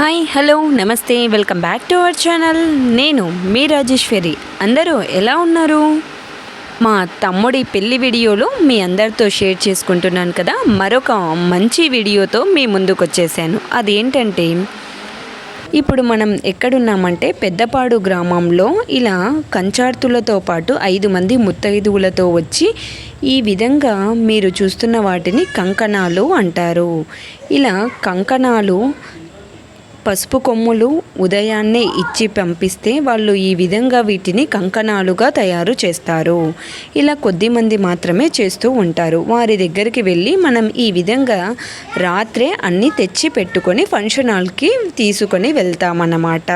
Hi hello నమస్తే welcome back to our channel నేను మీ రాజేశ్వరి అందరూ ఎలా ఉన్నారు? మా తమ్ముడి పెళ్ళి వీడియోలు మీ అందరితో షేర్ చేసుకుంటున్నాను కదా మరొక మంచి వీడియోతో మీ ముందుకు వచ్చేసాను అదేంటంటే ఇప్పుడు మనం ఎక్కడున్నామంటే పెద్దపాడు గ్రామంలో ఇలా కంచార్తులతో పాటు ఐదు మంది ముత్తైదువులతో వచ్చి ఈ విధంగా మీరు చూస్తున్న వాటిని కంకణాలు అంటారు. ఇలా కంకణాలు పసుపు కొమ్ములు ఉదయాన్నే ఇచ్చి పంపిస్తే వాళ్ళు ఈ విధంగా వీటిని కంకణాలుగా తయారు చేస్తారు. ఇలా కొద్దిమంది మాత్రమే చేస్తూ ఉంటారు. వారి దగ్గరికి వెళ్ళి మనం ఈ విధంగా రాత్రే అన్నీ తెచ్చి పెట్టుకొని ఫంక్షన్ హాల్కి తీసుకొని వెళ్తామన్నమాట.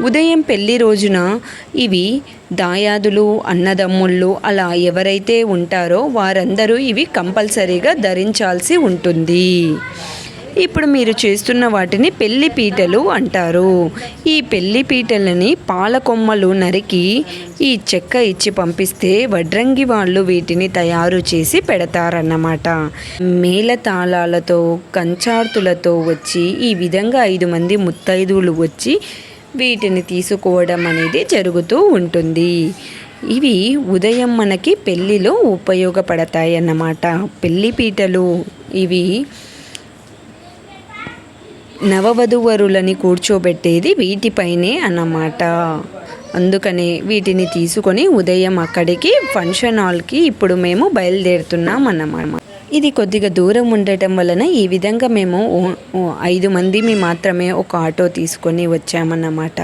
ఉదయం పెళ్ళి రోజున ఇవి దాయాదులు అన్నదమ్ముళ్ళు అలా ఎవరైతే ఉంటారో వారందరూ ఇవి కంపల్సరీగా ధరించాల్సి ఉంటుంది. ఇప్పుడు మీరు చేస్తున్న వాటిని పెళ్ళి పీటలు అంటారు. ఈ పెళ్ళి పీటలని పాల కొమ్మలు నరికి ఈ చెక్క ఇచ్చి పంపిస్తే వడ్రంగి వాళ్ళు వీటిని తయారు చేసి పెడతారన్నమాట. మేళతాళాలతో కంచార్తులతో వచ్చి ఈ విధంగా ఐదు మంది ముత్తైదువులు వచ్చి వీటిని తీసుకోవడం అనేది జరుగుతూ ఉంటుంది. ఇవి ఉదయం మనకి పెళ్ళిలో ఉపయోగపడతాయి అన్నమాట పెళ్ళి పీటలు ఇవి నవవధువరులని కూర్చోబెట్టేది వీటిపైనే అన్నమాట. అందుకనే వీటిని తీసుకొని ఉదయం అక్కడికి ఫంక్షన్ హాల్కి ఇప్పుడు మేము బయలుదేరుతున్నాం అన్నమాట. ఇది కొద్దిగా దూరం ఉండటం వలన ఈ విధంగా మేము ఐదు మందిమి మాత్రమే ఒక ఆటో తీసుకొని వచ్చామన్నమాట.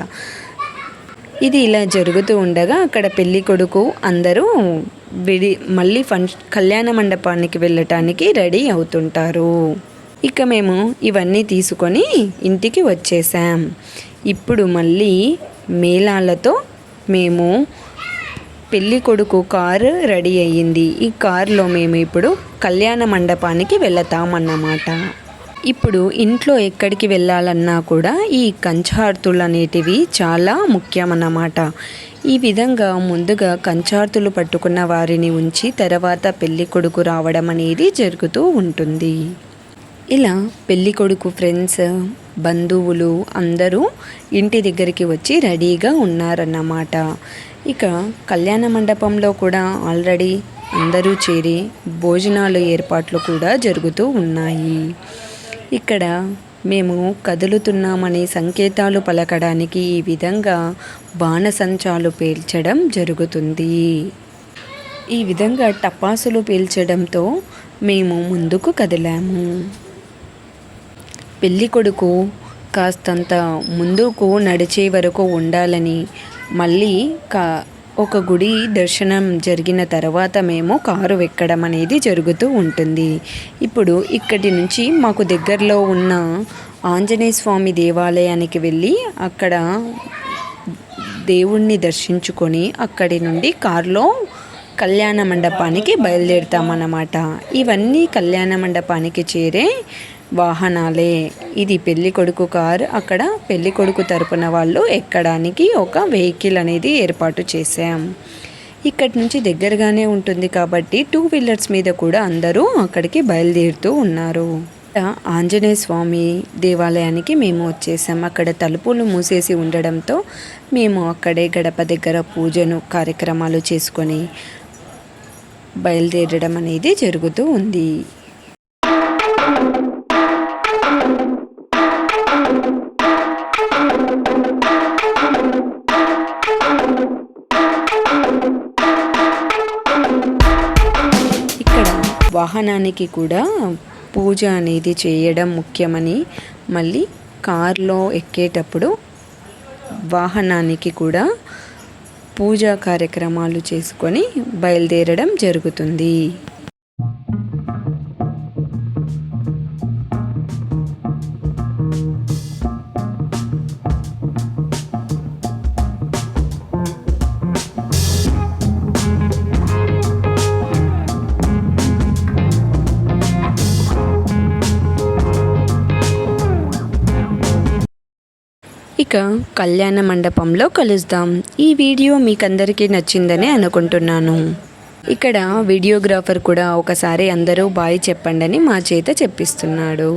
ఇది ఇలా జరుగుతూ ఉండగా అక్కడ పెళ్ళి కొడుకు అందరూ విడి మళ్ళీ ఫంక్షన్ కళ్యాణ మండపానికి వెళ్ళటానికి రెడీ అవుతుంటారు. ఇక మేము ఇవన్నీ తీసుకొని ఇంటికి వచ్చేసాం ఇప్పుడు మళ్ళీ మేళాలతో మేము పెళ్ళి కొడుకు కారు రెడీ అయ్యింది. ఈ కారులో మేము ఇప్పుడు కళ్యాణ మండపానికి వెళతామన్నమాట. ఇప్పుడు ఇంట్లో ఎక్కడికి వెళ్ళాలన్నా కూడా ఈ కంచార్తులు అనేటివి చాలా ముఖ్యమన్నమాట. ఈ విధంగా ముందుగా కంచార్తులు పట్టుకున్న వారిని ఉంచి తర్వాత పెళ్ళి కొడుకు రావడం అనేది జరుగుతూ ఉంటుంది. ఇలా పెళ్ళి కొడుకు ఫ్రెండ్స్ బంధువులు అందరూ ఇంటి దగ్గరికి వచ్చి రెడీగా ఉన్నారన్నమాట. ఇక కళ్యాణ మండపంలో కూడా ఆల్రెడీ అందరూ చేరి భోజనాలు ఏర్పాట్లు కూడా జరుగుతూ ఉన్నాయి. ఇక్కడ మేము కదులుతున్నామనే సంకేతాలు పలకడానికి ఈ విధంగా బాణసంచాలు పేల్చడం జరుగుతుంది. ఈ విధంగా టపాసులు పీల్చడంతో మేము ముందుకు కదిలాము. పెళ్ళి కొడుకు కాస్తంత ముందుకు నడిచే వరకు ఉండాలని మళ్ళీ కా ఒక గుడి దర్శనం జరిగిన తర్వాత మేము కారు ఎక్కడం అనేది జరుగుతూ ఉంటుంది. ఇప్పుడు ఇక్కడి నుంచి మాకు దగ్గరలో ఉన్న ఆంజనేయ స్వామి దేవాలయానికి వెళ్ళి అక్కడ దేవుణ్ణి దర్శించుకొని అక్కడి నుండి కారులో కళ్యాణ మండపానికి బయలుదేరుతామన్నమాట. ఇవన్నీ కళ్యాణ మండపానికి చేరే వాహనాలే. ఇది పెళ్ళి కొడుకు కారు. అక్కడ పెళ్ళి కొడుకు తరపున వాళ్ళు ఎక్కడానికి ఒక వెహికల్ అనేది ఏర్పాటు చేశాం. ఇక్కడి నుంచి దగ్గరగానే ఉంటుంది కాబట్టి టూ వీలర్స్ మీద కూడా అందరూ అక్కడికి బయలుదేరుతూ ఉన్నారు. ఆంజనేయ స్వామి దేవాలయానికి మేము వచ్చేసాం. అక్కడ తలుపులు మూసేసి ఉండడంతో మేము అక్కడే గడప దగ్గర పూజను కార్యక్రమాలు చేసుకొని బయలుదేరడం అనేది జరుగుతూ ఉంది. వాహనానికి కూడా పూజ అనేది చేయడం ముఖ్యమని మళ్ళీ కారులో ఎక్కేటప్పుడు వాహనానికి కూడా పూజా కార్యక్రమాలు చేసుకొని బయలుదేరడం జరుగుతుంది. ఇక కళ్యాణ మండపంలో కలుద్దాం. ఈ వీడియో మీకు అందరికీ నచ్చిందని అనుకుంటున్నాను. ఇక్కడ వీడియోగ్రాఫర్ కూడా ఒకసారి అందరూ బాయ్ చెప్పండి అని మా చేత చెప్పిస్తున్నాడు.